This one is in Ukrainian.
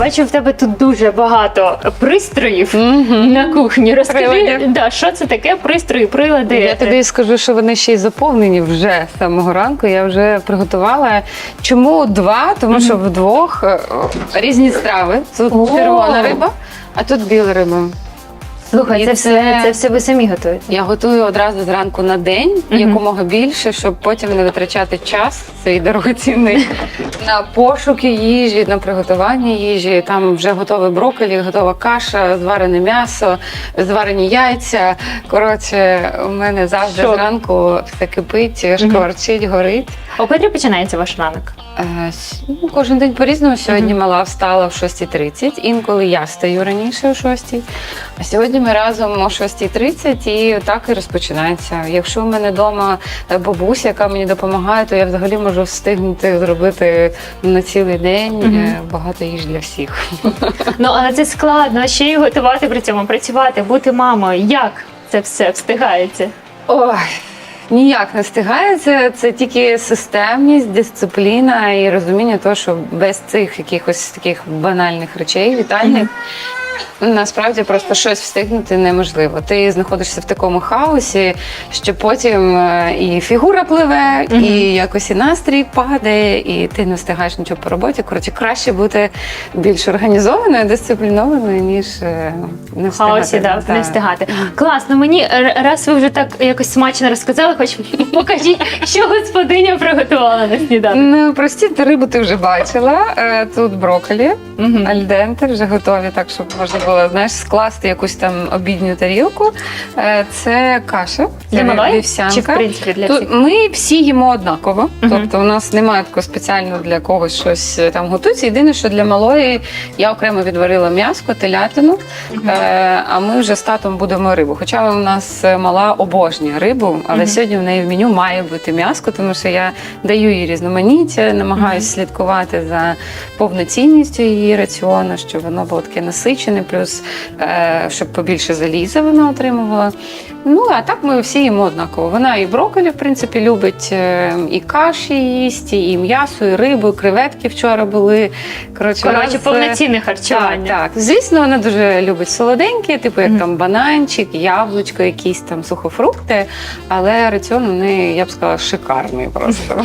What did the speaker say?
Бачу, в тебе тут дуже багато пристроїв на кухні. Розкажи, Приладів. да, що це таке пристрої, прилади. Я тобі скажу, що вони ще й заповнені вже з самого ранку. Я вже приготувала. Чому два? Тому що вдвох е, різні страви. Тут О! червона риба, а тут біла риба. Слухай, І це, все, це- все ви самі готуєте. Я готую одразу зранку на день, Мгм. якомога більше, щоб потім не витрачати час цей дорогоцінний на пошуки їжі, на приготування їжі. Там вже готове брокколі, готова каша, зварене м'ясо, зварені яйця. Коротше, у мене завжди Шок. зранку все кипить, шкварчить, горить. О котрі починається ваш ранок? Е, с- ну, Кожен день по-різному. Сьогодні мала встала в 6.30, інколи я стаю раніше о 6.00. А сьогодні ми разом о 6.30 і так і розпочинається. Якщо в мене вдома бабуся, яка мені допомагає, то я взагалі можу встигнути зробити на цілий день Мгм. е, багато їж для всіх. Ну, але це складно, ще й готувати при цьому, працювати, бути мамою. Як це все встигається? Ой. Ніяк не встигається, це тільки системність, дисципліна і розуміння того, що без цих якихось таких банальних речей, вітальних, насправді просто щось встигнути неможливо. Ти знаходишся в такому хаосі, що потім е, і фігура пливе, Мгм. і якось і настрій падає, і ти не встигаєш нічого по роботі. Коротше, краще бути більш організованою, дисциплінованою, ніж е, не встигати. хаосі, да, не встигати. Класно, мені раз ви вже так якось смачно розказали, хоч покажіть, що господиня приготувала на сніданок. Ну, прості рибу ти вже бачила. Е, Тут брокколі, Мгм. альденте вже готові, так щоб можна було знаєш, скласти якусь там обідню тарілку. Е, Це каша, Для це вівсянка. Чи в принципі для всіх? ми всі їмо однаково, Мгм. тобто у нас немає такого спеціально для когось щось е, там готується. Єдине, що для малої я окремо відварила м'яско, телятину, е, а ми вже з татом будемо рибу. Хоча у нас мала обожнює рибу, але Мгм. сьогодні в неї в меню має бути м'яско, тому що я даю їй різноманіття, намагаюся слідкувати за повноцінністю її раціону, щоб воно було таке насичене, плюс е, щоб побільше заліза вона отримувала. Ну а так ми всі їмо однаково. Вона і брокколі, в принципі, любить, е, і каші їсть, і м'ясо, і рибу, і креветки вчора були. Коротше, Коротше, нас, е, повноцінне так, харчування. так. Звісно, вона дуже любить солоденькі, типу як там бананчик, яблучко, якісь там сухофрукти. Але раціон у неї, я б сказала, шикарний просто.